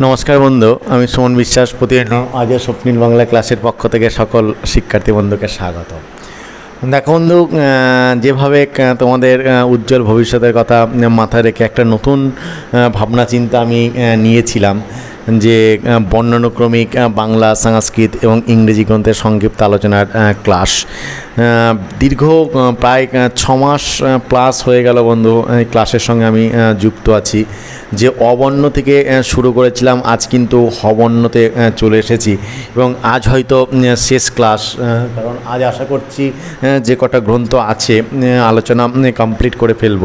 নমস্কার বন্ধু, আমি সুমন বিশ্বাস প্রতিদিন আজও স্বপ্নীল বাংলা ক্লাসের পক্ষ থেকে সকল শিক্ষার্থী বন্ধুকে স্বাগত। দেখো বন্ধু যেভাবে তোমাদের উজ্জ্বল ভবিষ্যতের কথা মাথায় রেখে একটা নতুন ভাবনা, চিন্তা আমি নিয়েছিলাম। যে বর্ণানুক্রমিক বাংলা, সংস্কৃত এবং ইংরেজি গ্রন্থের সংক্ষিপ্ত আলোচনার ক্লাস। দীর্ঘ প্রায় ছ মাস প্লাস হয়ে গেল বন্ধু এই ক্লাসের সঙ্গে আমি যুক্ত আছি। যে, অবর্ণ থেকে শুরু করেছিলাম, আজ কিন্তু হবর্ণতে চলে এসেছি এবং আজ হয়তো শেষ ক্লাস কারণ আজ আশা করছি যে কটা গ্রন্থ আছে আলোচনা কমপ্লিট করে ফেলব।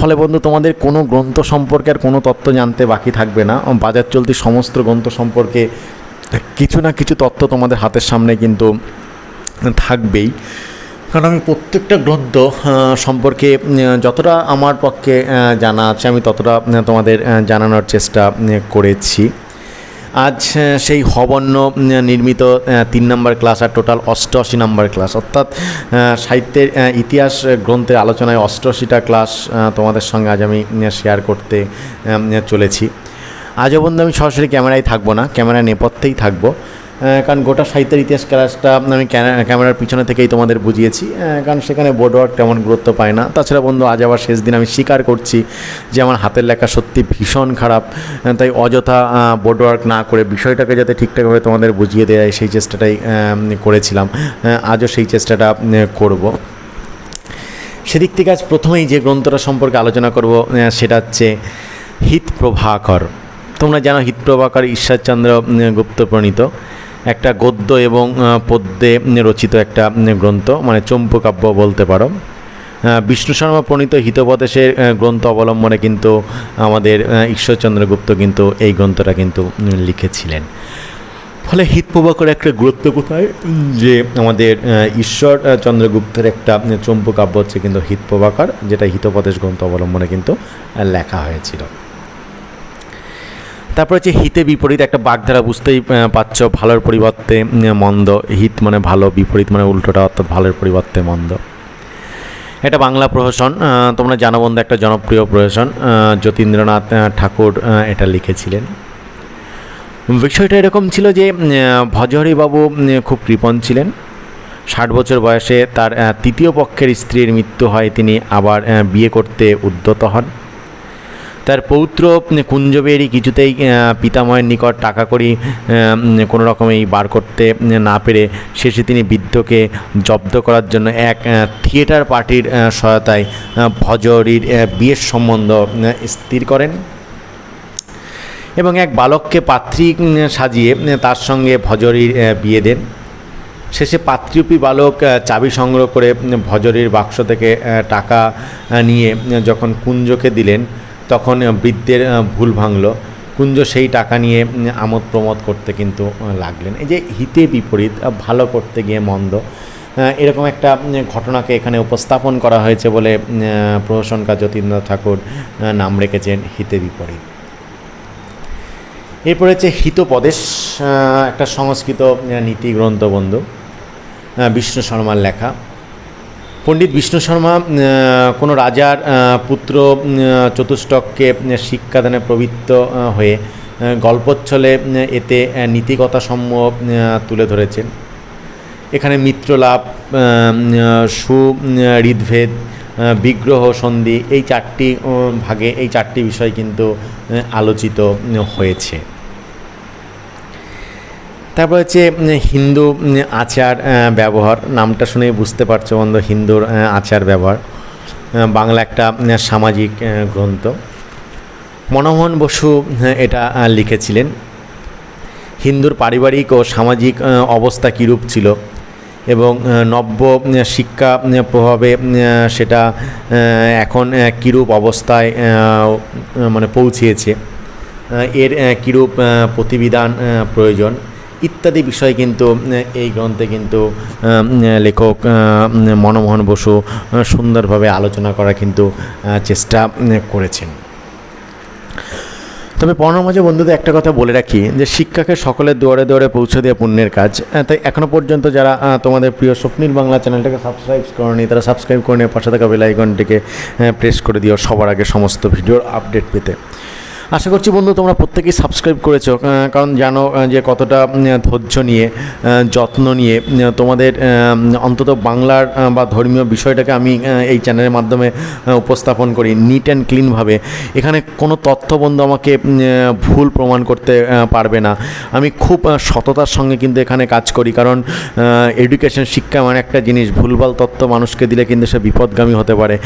ফলে বন্ধু, তোমাদের কোনো গ্রন্থ সম্পর্কে আর কোনো তথ্য জানতে বাকি থাকবে না। বাজার চলতি সমস্ত গ্রন্থ সম্পর্কে কিছু না কিছু তথ্য তোমাদের হাতের সামনে কিন্তু থাকবেই। কারণ আমি প্রত্যেকটা গ্রন্থ সম্পর্কে যতটা আমার পক্ষে জানা আছে, আমি ততটা তোমাদের জানানোর চেষ্টা করেছি। আজ সেই উম, নির্মিত তিন নম্বর ক্লাস আর টোটাল অষ্টআশি নম্বর ক্লাস। অর্থাৎ সাহিত্যের ইতিহাস গ্রন্থের আলোচনায় অষ্টআশিটা ক্লাস তোমাদের সঙ্গে আজ আমি শেয়ার করতে চলেছি। আজও বন্ধু আমি সরাসরি ক্যামেরায় থাকব না ক্যামেরা নেপথ্যেই থাকব। কারণ গোটা সাহিত্যের ইতিহাস ক্লাসটা আমি ক্যামেরার পিছনে থেকেই তোমাদের বুঝিয়েছি। কারণ সেখানে বোর্ড ওয়ার্ক তেমন গুরুত্ব পায় না। তাছাড়া বন্ধু, আজ আবার শেষ দিন আমি স্বীকার করছি যে আমার হাতের লেখা সত্যি ভীষণ খারাপ। তাই অযথা বোর্ড ওয়ার্ক না করে বিষয়টাকে যাতে ঠিকঠাকভাবে তোমাদের বুঝিয়ে যায়, সেই চেষ্টাটাই করেছিলাম। আজও সেই চেষ্টাটা করব। সেদিক থেকে আজ প্রথমেই যে গ্রন্থটা সম্পর্কে আলোচনা করব সেটা হচ্ছে হিত প্রভাকর তোমরা জানো হিত প্রভাকর ঈশ্বরচন্দ্র গুপ্ত প্রণীত। একটা গদ্য এবং পদ্যে রচিত একটা গ্রন্থ মানে চম্পকাব্য বলতে পারো। বিষ্ণু শর্মা প্রণীত হিতোপদেশের গ্রন্থ অবলম্বনে কিন্তু আমাদের আহ, ঈশ্বরচন্দ্র গুপ্ত কিন্তু এই গ্রন্থটা কিন্তু লিখেছিলেন। ফলে হিত প্রভাকর একটা গুরুত্ব কোথায়? যে আমাদের ঈশ্বর চন্দ্রগুপ্তের একটা চম্পু কাব্য হচ্ছে কিন্তু হিত প্রভাকর যেটা হিতোপদেশ গ্রন্থ অবলম্বনে কিন্তু লেখা হয়েছিল। তারপর হচ্ছে হিতে বিপরীত একটা বাগধারা বুঝতেই পারছ ভালোর পরিবর্তে মন্দ। হিত মানে ভালো, বিপরীত মানে উল্টোটা অর্থাৎ ভালোর পরিবর্তে মন্দ। এটা বাংলা প্রহসন তোমরা জানো বন্ধু, একটা জনপ্রিয় প্রহসন যতীন্দ্রনাথ ঠাকুর এটা লিখেছিলেন। বিষয়টা এরকম ছিল যে ভজহরিবাবু খুব কৃপণ ছিলেন। ষাট বছর বয়সে তার তৃতীয় পক্ষের স্ত্রীর মৃত্যু হয়, তিনি আবার বিয়ে করতে উদ্যত হন। তার পৌত্র উম, কুঞ্জবেরই কিছুতেই আহ, পিতামহের নিকট টাকা করি কোনো রকমেই বার করতে না পেরে শেষে তিনি বৃদ্ধকে জব্দ করার জন্য এক থিয়েটার পার্টির সহায়তায় আহ, বিয়ের সম্বন্ধ স্থির করেন। এবং এক বালককে পাত্রী সাজিয়ে তার সঙ্গে ভজরির বিয়ে দেন। শেষে পাত্রীপী বালক চাবি সংগ্রহ করে ভজরির বাক্স থেকে টাকা নিয়ে যখন কুঞ্জকে দিলেন তখন বৃদ্ধের ভুল ভাঙল। কুঞ্জ সেই টাকা নিয়ে আমোদ প্রমোদ করতে কিন্তু লাগলেন। এই যে হিতে বিপরীত ভালো করতে গিয়ে মন্দ এরকম একটা ঘটনাকে এখানে উপস্থাপন করা হয়েছে বলে প্রহসনকার যতীন্দ্র ঠাকুর নাম রেখেছেন হিতে বিপরীত। এরপরে হচ্ছে হিতপদেশ একটা সংস্কৃত নীতি গ্রন্থ বন্ধু বিষ্ণু শর্মার লেখা। পণ্ডিত বিষ্ণু শর্মা কোনো রাজার পুত্র চতুষ্টককে শিক্ষাদানে প্রবৃত্ত হয়ে গল্পচ্ছলে এতে আহ, নীতিকথা সমূহ আহ, তুলে ধরেছেন। এখানে মিত্রলাভ আহ, উম, সু উম, বিগ্রহ সন্ধি এই চারটি ভাগে এই চারটি বিষয় কিন্তু আলোচিত হয়েছে। তারপর হচ্ছে হিন্দু আচার ব্যবহার, নামটা শুনেই বুঝতে পারছ বন্ধু, হিন্দুর আচার ব্যবহার। বাংলা একটা সামাজিক গ্রন্থ। মনমোহন বসু এটা লিখেছিলেন। হিন্দুর পারিবারিক ও সামাজিক অবস্থা কীরূপ ছিল এবং নব্য শিক্ষা প্রভাবে সেটা এখন কীরূপ অবস্থায় মানে পৌঁছিয়েছে এর কীরূপ প্রতিবিধান প্রয়োজন। ইত্যাদি বিষয় কিন্তু এই গ্রন্থে কিন্তু লেখক মনমোহন বসু সুন্দরভাবে আলোচনা করার কিন্তু চেষ্টা করেছেন। তবে পড়ানোর মাঝে বন্ধুদের একটা কথা বলে রাখি, যে শিক্ষাকে সকলের দুয়ারে দুয়ারে পৌঁছে দেওয়া পুণ্যের কাজ। তাই এখনও পর্যন্ত যারা তোমাদের প্রিয় স্বপ্নীল বাংলা চ্যানেলটাকে সাবস্ক্রাইব করেনি, তারা সাবস্ক্রাইব করে নিয়ে পাশে থাকা বেল আইকনটিকে প্রেস করে দিও সবার আগে সমস্ত ভিডিওর আপডেট পেতে। আশা করছি বন্ধু তোমরা প্রত্যেকেই সাবস্ক্রাইব করেছ কারণ জানো যে কতটা ধৈর্য নিয়ে যত্ন নিয়ে তোমাদের অন্তত বাংলার বা ধর্মীয় বিষয়টাকে আমি এই চ্যানেলের মাধ্যমে উপস্থাপন করি নিট অ্যান্ড ক্লিনভাবে এখানে কোনো তথ্য বন্ধু আমাকে ভুল প্রমাণ করতে পারবে না। আমি খুব সততার সঙ্গে কিন্তু এখানে কাজ করি, কারণ এডুকেশন শিক্ষা মানে একটা জিনিস, ভুলভাল তথ্য মানুষকে দিলে কিন্তু সে বিপদগামী হতে পারে।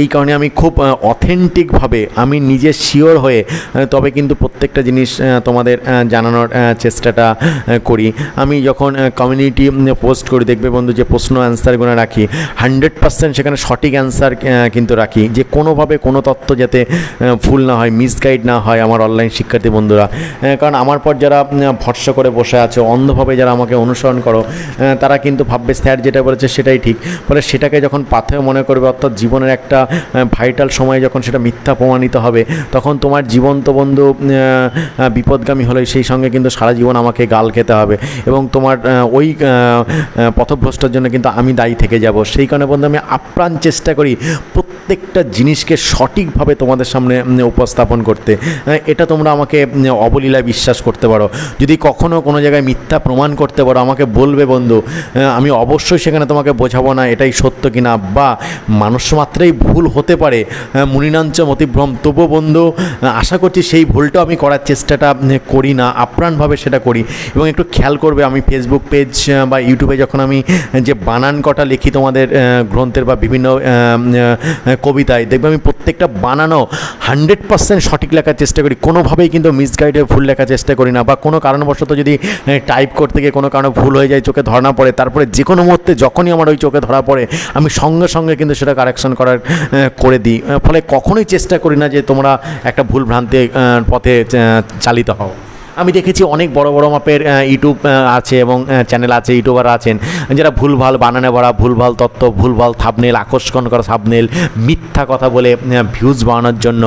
এই কারণে আমি খুব অথেন্টিকভাবে আমি নিজে শিওর হয়ে তবে কিন্তু প্রত্যেকটা জিনিস তোমাদের জানানোর চেষ্টাটা করি। আমি যখন কমিউনিটি পোস্ট করি, দেখবে বন্ধু যে প্রশ্ন অ্যান্সারগুলো রাখি হান্ড্রেড পার্সেন্ট সেখানে সঠিক অ্যান্সার কিন্তু রাখি। যে কোনোভাবে কোনো তথ্য যাতে ভুল না হয় মিসগাইড না হয় আমার অনলাইন শিক্ষার্থী বন্ধুরা। কারণ আমার পর যারা ভরসা করে বসে আছে, অন্ধভাবে যারা আমাকে অনুসরণ করো তারা কিন্তু ভাববে, স্যার যেটা বলেছে সেটাই ঠিক। ফলে সেটাকে যখন পাথেয় মনে করবে, অর্থাৎ জীবনের একটা ভাইটাল সময় যখন সেটা মিথ্যা প্রমাণিত হবে, তখন তোমার জীবন্ত বন্ধু বিপদগামী হলে সেই সঙ্গে কিন্তু সারা জীবন আমাকে গাল খেতে হবে। এবং তোমার ওই পথভ্রষ্টর জন্য কিন্তু আমি দায়ী থেকে যাব। সেই কারণে বন্ধু আমি আপ্রাণ চেষ্টা করি প্রত্যেকটা জিনিসকে সঠিকভাবে তোমাদের সামনে উপস্থাপন করতে। এটা তোমরা আমাকে অবলীলায় বিশ্বাস করতে পারো। যদি কখনও কোনো জায়গায় মিথ্যা প্রমাণ করতে পারো আমাকে বলবে বন্ধু আমি অবশ্যই সেখানে তোমাকে বোঝাবো না এটাই সত্য কিনা? বা মানুষ মাত্রেই ভুল হতে পারে। মুনিনাঞ্চ মতিভ্রম তবুও বন্ধু আহ, আশা করছি সেই ভুলটাও আমি করার চেষ্টাটা করি না, আপ্রাণভাবে সেটা করি। এবং একটু খেয়াল করবে, আমি ফেসবুক পেজ বা ইউটিউবে যখন আমি যে বানান কটা লিখি তোমাদের গ্রন্থের বা বিভিন্ন কবিতায়, দেখবে আমি প্রত্যেকটা বানানো হান্ড্রেড পার্সেন্ট সঠিক লেখার চেষ্টা করি। কোনোভাবেই কিন্তু মিসগাইডে ভুল লেখার চেষ্টা করি না, বা কোনো কারণবশত যদি টাইপ করতে গিয়ে কোনো কারণে ভুল হয়ে যায়, চোখে ধরা পড়ে, তারপরে যে কোনো মুহূর্তে যখনই আমার ওই চোখে ধরা পড়ে, আমি সঙ্গে সঙ্গে কিন্তু সেটা কারেকশন করার করে দিই। ফলে কখনোই চেষ্টা করি না যে তোমরা একটা ভুল ভ্রান্তি আহ, পথে চালিত হও। আমি দেখেছি অনেক বড় বড় মাপের ইউটিউব আছে এবং চ্যানেল আছে ইউটিউবার আছেন। যারা ভুলভাল বানানে ভরা, ভুলভাল তত্ত্ব, ভুলভাল থাবনেল আকর্ষণ করা থাবনেল মিথ্যা কথা বলে ভিউজ বানানোর জন্য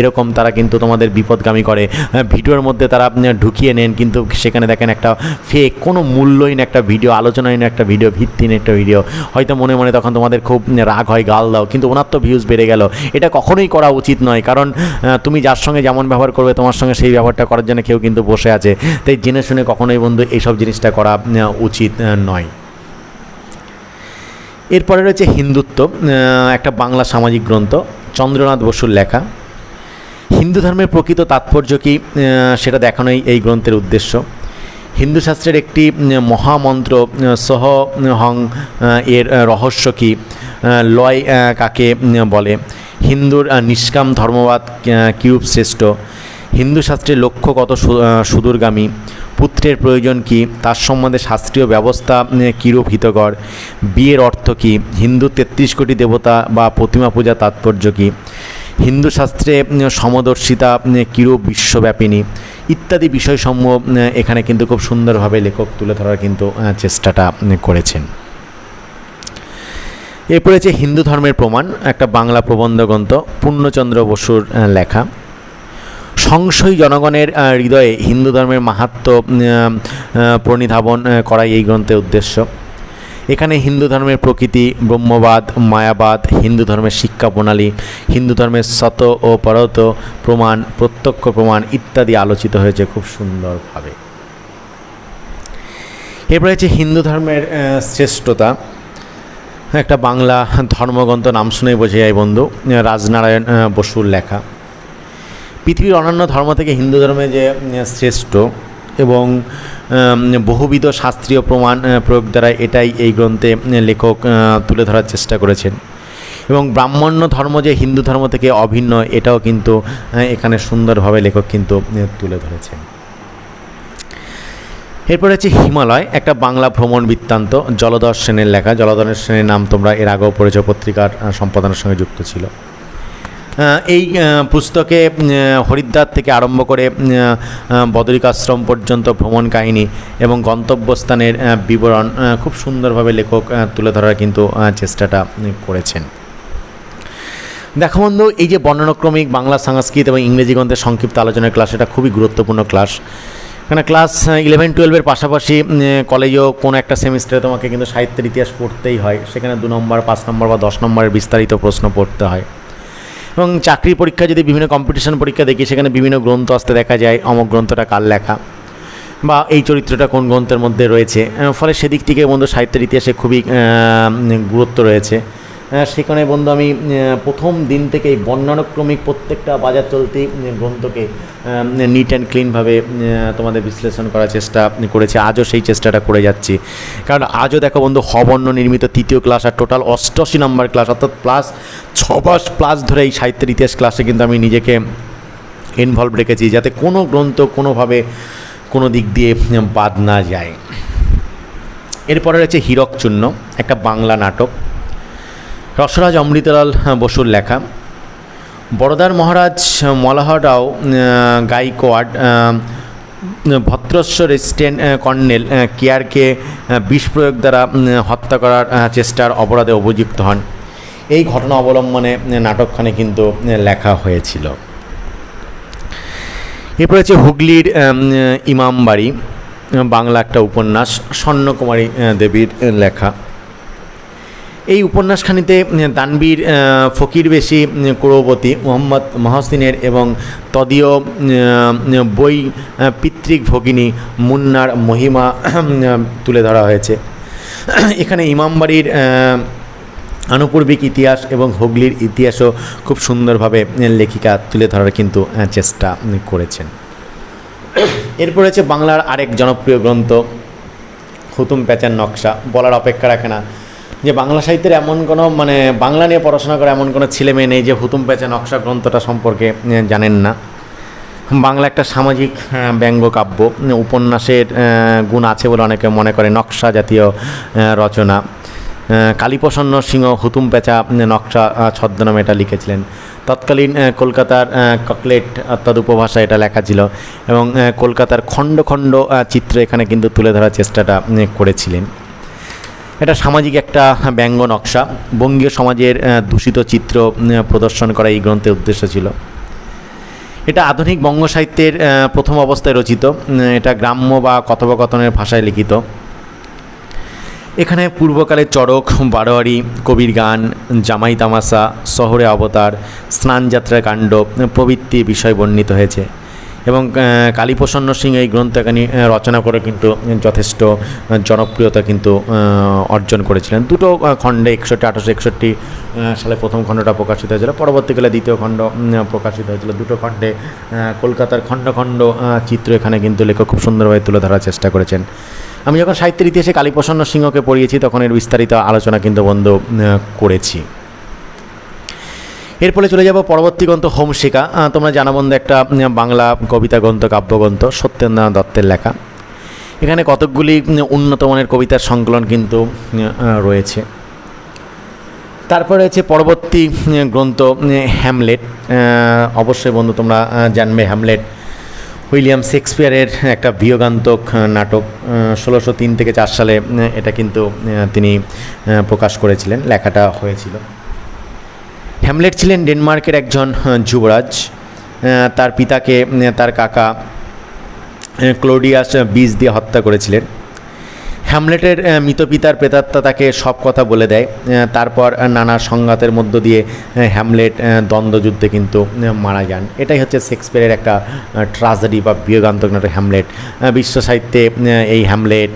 এরকম তারা কিন্তু তোমাদের বিপদগামী করে। ভিডিওর মধ্যে তারা ঢুকিয়ে নেন, কিন্তু সেখানে দেখেন একটা ফেক কোনো মূল্যহীন একটা ভিডিও আলোচনাহীন একটা ভিডিও ভিত্তিহীন একটা ভিডিও হয়তো মনে মনে তখন তোমাদের খুব রাগ হয়, গাল দাও, কিন্তু ওনার তো ভিউজ বেড়ে গেল। এটা কখনোই করা উচিত নয়, কারণ তুমি যার সঙ্গে যেমন ব্যবহার করবে, তোমার সঙ্গে সেই ব্যবহারটা করার জন্য কেউ কিন্তু বসে আছে। তাই জেনে শুনে কখনোই বন্ধু, এইসব জিনিসটা করা উচিত নয়। এরপরে রয়েছে হিন্দুত্ব একটা বাংলা সামাজিক গ্রন্থ, চন্দ্রনাথ বসুর লেখা। হিন্দু ধর্মের প্রকৃত তাৎপর্য কী? সেটা দেখানোই এই গ্রন্থের উদ্দেশ্য। হিন্দু শাস্ত্রের একটি মহামন্ত্র সহ, হং এর রহস্য কী? লয় কাকে বলে? হিন্দুর নিষ্কাম ধর্মবাদ কিউব শ্রেষ্ঠ। হিন্দু শাস্ত্রের লক্ষ্য কত সুদূরগামী? পুত্রের প্রয়োজন কি? তার সম্বন্ধে শাস্ত্রীয় ব্যবস্থা কিরূপ হিতকর? বিয়ের অর্থ কী? হিন্দু তেত্রিশ কোটি দেবতা বা প্রতিমা পূজা তাৎপর্য কী? হিন্দু শাস্ত্রে সমদর্শিতা কিরূপ বিশ্বব্যাপিনী? ইত্যাদি বিষয়সমূহ এখানে কিন্তু খুব সুন্দরভাবে লেখক তুলে ধরার কিন্তু চেষ্টাটা করেছেন। এরপরে হচ্ছে হিন্দু ধর্মের প্রমাণ, একটা বাংলা প্রবন্ধ গ্রন্থ, পূর্ণচন্দ্র বসুর লেখা। সংশয়ী জনগণের হৃদয়ে হিন্দু ধর্মের মাহাত্ম প্রণিধাবন করাই এই গ্রন্থের উদ্দেশ্য। এখানে হিন্দু ধর্মের প্রকৃতি, ব্রহ্মবাদ, মায়াবাদ, হিন্দু ধর্মের শিক্ষা প্রণালী, হিন্দু ধর্মের শত ও পরত প্রমাণ, প্রত্যক্ষ প্রমাণ ইত্যাদি আলোচিত হয়েছে খুব সুন্দরভাবে। এরপরে হচ্ছে হিন্দু ধর্মের শ্রেষ্ঠতা। একটা বাংলা ধর্মগ্রন্থ নাম শুনেই বোঝা যায় বন্ধু, রাজনারায়ণ বসুর লেখা। পৃথিবীর অন্যান্য ধর্ম থেকে হিন্দু ধর্মে যে শ্রেষ্ঠ এবং বহুবিধ শাস্ত্রীয় প্রমাণ প্রয়োগ দ্বারা এটাই এই গ্রন্থে লেখক তুলে ধরার চেষ্টা করেছেন। এবং ব্রাহ্মণ্য ধর্ম যে হিন্দু ধর্ম থেকে অভিন্ন, এটাও কিন্তু এখানে সুন্দরভাবে লেখক কিন্তু তুলে ধরেছেন। এরপরে হচ্ছে হিমালয়, একটা বাংলা ভ্রমণ বৃত্তান্ত জলধর সেনের লেখা। জলধর সেনের নাম তোমরা এর আগেও পড়েছ, পত্রিকার সম্পাদনার সঙ্গে যুক্ত ছিল। এই পুস্তকে হরিদ্বার থেকে আরম্ভ করে বদরিকাশ্রম পর্যন্ত ভ্রমণ কাহিনী এবং গন্তব্যস্থানের বিবরণ খুব সুন্দরভাবে লেখক তুলে ধরার কিন্তু চেষ্টাটা করেছেন। দেখো বন্ধু, এই যে বর্ণনাক্রমিক বাংলা সংস্কৃত এবং ইংরেজি গ্রন্থের সংক্ষিপ্ত আলোচনার ক্লাস, এটা খুবই গুরুত্বপূর্ণ ক্লাস। এখানে ক্লাস ইলেভেন টুয়েলভের পাশাপাশি কলেজেও কোনো একটা সেমিস্টারে তোমাকে কিন্তু সাহিত্যের ইতিহাস পড়তেই হয়। সেখানে দু নম্বর, পাঁচ নম্বর বা দশ নম্বরের বিস্তারিত প্রশ্ন পড়তে হয়। এবং চাকরি পরীক্ষা যদি বিভিন্ন কম্পিটিশন পরীক্ষা দেখি, সেখানে বিভিন্ন গ্রন্থ আসতে দেখা যায়। অমক গ্রন্থটা কার লেখা? বা এই চরিত্রটা কোন গ্রন্থের মধ্যে রয়েছে? ফলে সেদিক থেকে বন্ধু সাহিত্যের ইতিহাসে খুবই গুরুত্ব রয়েছে। সেখানে বন্ধু আমি প্রথম দিন থেকেই বর্ণানুক্রমিক প্রত্যেকটা বাজার চলতি গ্রন্থকে নিট অ্যান্ড ক্লিনভাবে তোমাদের বিশ্লেষণ করার চেষ্টা করেছি। আজও সেই চেষ্টাটা করে যাচ্ছি। কারণ আজও দেখো বন্ধু, হবর্ণ নির্মিত তৃতীয় ক্লাস আর টোটাল অষ্টআশি নম্বর ক্লাস অর্থাৎ প্লাস ছ মাস প্লাস ধরে এই সাহিত্যের ইতিহাস ক্লাসে কিন্তু আমি নিজেকে ইনভলভ রেখেছি, যাতে কোনো গ্রন্থ কোনোভাবে কোনো দিক দিয়ে বাদ না যায়। এরপরে রয়েছে হীরকচূর্ণ, একটা বাংলা নাটক। রসরাজ অমৃতলাল বসুর লেখা। বড়দার মহারাজ মলাহরাও গাইকোয়াড ভদ্রস্ব রেসিডেন্ট কর্নেল কেয়ারকে বিষ প্রয়োগ দ্বারা হত্যা করার চেষ্টার অপরাধে অভিযুক্ত হন। এই ঘটনা অবলম্বনে নাটকখানে কিন্তু লেখা হয়েছিল। এরপর হচ্ছে হুগলির ইমামবাড়ি, বাংলা একটা উপন্যাস, স্বর্ণকুমারী দেবীর লেখা। এই উপন্যাসখানিতে আহ, তানবীর ফকির বেশি ক্রৌবতী মোহাম্মদ মহসিনের এবং তদীয় বই পিতৃক ভগিনী মুন্নার মহিমা তুলে ধরা হয়েছে। এখানে ইমামবাড়ির আনুপূর্বিক ইতিহাস এবং হুগলির ইতিহাসও খুব সুন্দরভাবে লেখিকা তুলে ধরার কিন্তু চেষ্টা করেছেন। এরপর হচ্ছে বাংলার আরেক জনপ্রিয় গ্রন্থ হুতুম প্যাচার নকশা। বলার অপেক্ষা রাখে না। যে বাংলা সাহিত্যের এমন কোনো মানে বাংলা নিয়ে পড়াশোনা করে এমন কোনো ছেলে মেয়ে নেই যে হুতুম প্যাচা নকশা গ্রন্থটা সম্পর্কে জানেন না। বাংলা একটা সামাজিক ব্যঙ্গ কাব্য উপন্যাসের গুণ আছে বলে অনেকে মনে করে, নকশা জাতীয় রচনা। কালীপ্রসন্ন সিংহ হুতুম পেঁচা নকশা ছদ্মনামে এটা লিখেছিলেন। তৎকালীন কলকাতার ককলেট অর্থাৎ উপভাষা এটা লেখা ছিল এবং কলকাতার খণ্ড খণ্ড চিত্র এখানে কিন্তু তুলে ধরার চেষ্টাটা করেছিলেন। এটা সামাজিক একটা ব্যঙ্গ নকশা। বঙ্গীয় সমাজের দূষিত চিত্র প্রদর্শন করা এই গ্রন্থের উদ্দেশ্য ছিল। এটা আধুনিক বঙ্গ সাহিত্যের প্রথম অবস্থায় রচিত এটা গ্রাম্য বা কথোপকথনের ভাষায় লিখিত। এখানে পূর্বকালে চড়ক, বারোয়ারি, কবির গান, জামাই তামাশা, শহরে অবতার স্নানযাত্রার কাণ্ড, প্রভৃতি বিষয় বর্ণিত হয়েছে। এবং কালীপ্রসন্ন সিং এই গ্রন্থখানি রচনা করে কিন্তু যথেষ্ট জনপ্রিয়তা কিন্তু অর্জন করেছিলেন। দুটো খণ্ডে, একষট্টি, আঠারোশো একষট্টি সালে প্রথম খণ্ডটা প্রকাশিত হয়েছিল, পরবর্তীকালে দ্বিতীয় খণ্ড প্রকাশিত হয়েছিল। দুটো খণ্ডে কলকাতার খণ্ড খণ্ড চিত্র এখানে কিন্তু লেখক খুব সুন্দরভাবে তুলে ধরার চেষ্টা করেছেন। আমি যখন সাহিত্যের ইতিহাসে কালীপ্রসন্ন সিংহকে পড়িয়েছি, তখন এর বিস্তারিত আলোচনা কিন্তু বন্ধ করেছি। এরপরে চলে যাব পরবর্তী গ্রন্থ হোমশিকা। তোমরা জানা বন্ধু একটা বাংলা কবিতা গ্রন্থ, কাব্যগ্রন্থ, সত্যেন্দ্রনাথ দত্তের লেখা। এখানে কতকগুলি উন্নত মানের কবিতার সংকলন কিন্তু রয়েছে। তারপরে রয়েছে পরবর্তী গ্রন্থ হ্যামলেট। অবশ্যই বন্ধু তোমরা জানবে হ্যামলেট। উইলিয়াম শেক্সপিয়ারের একটা বিয়োগান্তক নাটক। ষোলোশো তিন থেকে চার সালে এটা কিন্তু তিনি প্রকাশ করেছিলেন, লেখাটা হয়েছিল। হ্যামলেট ছিলেন ডেনমার্কের একজন যুবরাজ। তার পিতাকে তার কাকা ক্লোডিয়াস বীজ দিয়ে হত্যা করেছিলেন। হ্যামলেটের মৃত পিতার প্রেতাত্মা তাকে সব কথা বলে দেয়। তারপর নানা সংঘাতের মধ্য দিয়ে হ্যামলেট দ্বন্দ্বযুদ্ধে কিন্তু মারা যান। এটাই হচ্ছে শেক্সপিয়ারের একটা ট্রাজেডি বা বিয়োগান্তক নাটক হ্যামলেট। বিশ্ব সাহিত্যে এই হ্যামলেট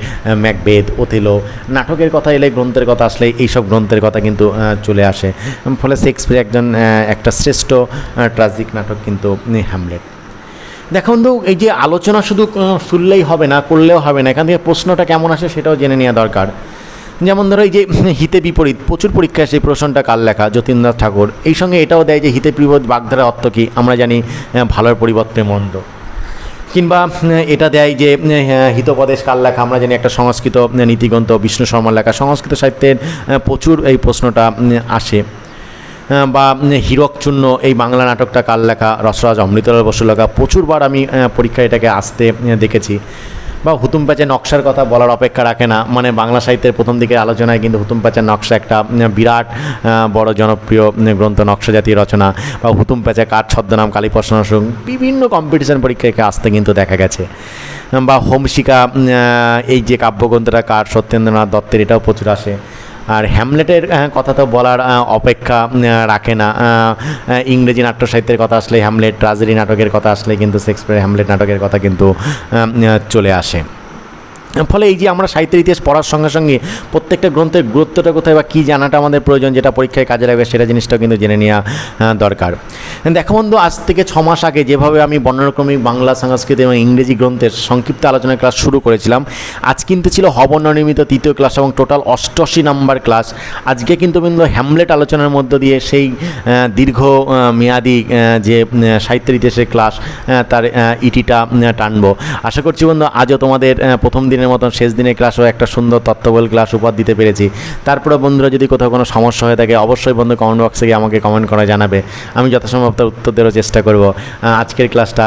ম্যাকবেদ ওথেলো, নাটকের কথা এলে, গ্রন্থের কথা আসলে এইসব গ্রন্থের কথা কিন্তু চলে আসে। ফলে শেক্সপিয়ার একজন একটা শ্রেষ্ঠ ট্রাজিক নাটক কিন্তু হ্যামলেট। দেখো তো এই যে আলোচনা শুধু শুনলেই হবে না, করলেও হবে না, এখান থেকে প্রশ্নটা কেমন আসে সেটাও জেনে নেওয়া দরকার। যেমন ধরো, এই যে হিতে বিপরীত, প্রচুর পরীক্ষায় সেই প্রশ্নটা কার লেখা? যতীন্দ্রনাথ ঠাকুর। এই সঙ্গে এটাও দেয় যে, হিতে বিপরীত বাগধারা অর্থ কী? আমরা জানি ভালোর পরিবর্তে মন্দ। কিংবা এটা দেয় যে হিতোপদেশ কার লেখা? আমরা জানি একটা সংস্কৃত নীতিগ্রন্থ বিষ্ণু শর্মার লেখা। সংস্কৃত সাহিত্যের প্রচুর এই প্রশ্নটা আসে। বা উম, হীরক এই বাংলা নাটকটা কার লেখা? রসরাজ অমৃতলাল বসু লেখা। প্রচুরবার আমি পরীক্ষায় এটাকে আসতে দেখেছি। বা হুতুম প্যাচের নকশার কথা বলার অপেক্ষা রাখে না। মানে বাংলা সাহিত্যের প্রথম দিকের আলোচনায় কিন্তু হুতুম প্যাচের নকশা একটা বিরাট বড় জনপ্রিয় গ্রন্থ নকশা জাতীয় রচনা। বা হুতুম প্যাচে কার ছদ্মনাম কালীপ্রসন্ন সিং বিভিন্ন কম্পিটিশন পরীক্ষায় আসতে কিন্তু দেখা গেছে। বা হোমশিকা এই যে কাব্যগ্রন্থটা কার সত্যেন্দ্রনাথ দত্তের এটাও প্রচুর আসে। আর হ্যামলেটের কথা তো বলার অপেক্ষা রাখে না। ইংরেজি নাট্য সাহিত্যের কথা আসলে হ্যামলেট ট্রাজেডি নাটকের কথা আসলে কিন্তু শেক্সপিয়ার হ্যামলেট নাটকের কথা কিন্তু চলে আসে। ফলে এই যে আমরা সাহিত্যের ইতিহাস পড়ার সঙ্গে সঙ্গে প্রত্যেকটা গ্রন্থের গুরুত্বটা কোথায় বা কী জানাটা আমাদের প্রয়োজন, যেটা পরীক্ষায় কাজে লাগবে সেটা জিনিসটাও কিন্তু জেনে নেওয়া দরকার। দেখো বন্ধু, আজ থেকে ছ মাস আগে যেভাবে আমি বর্ণানুক্রমিক বাংলা, সংস্কৃত এবং ইংরেজি গ্রন্থের সংক্ষিপ্ত আলোচনার ক্লাস শুরু করেছিলাম, আজ কিন্তু ছিল হবননির্মিত তৃতীয় ক্লাস এবং টোটাল অষ্টআশি নাম্বার ক্লাস। আজকে কিন্তু কিন্তু হ্যামলেট আলোচনার মধ্য দিয়ে সেই দীর্ঘ মেয়াদি যে সাহিত্যের ইতিহাসের ক্লাস তার ইটিটা টানবো। আশা করছি বন্ধু, আজও তোমাদের প্রথম প্রথম দিনের মতন শেষ দিনের ক্লাসও একটা সুন্দর তত্ত্ববল ক্লাস উপহার দিতে পেরেছি। তারপরে বন্ধুরা, যদি কোথাও কোনো সমস্যা হয়ে থাকে, অবশ্যই বন্ধু কমেন্ট বক্সে গিয়ে আমাকে কমেন্ট করা জানাবে। আমি যথাসম্ভব তার উত্তর দেওয়ার চেষ্টা করব। আজকের ক্লাসটা